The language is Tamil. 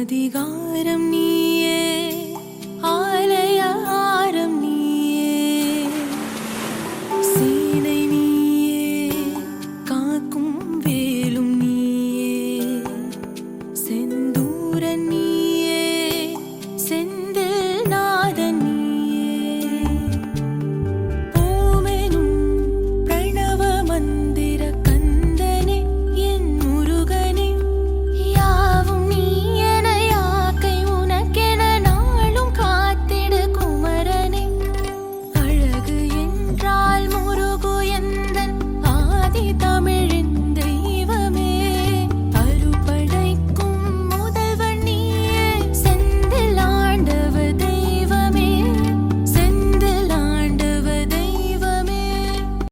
அதிகாரம் நீ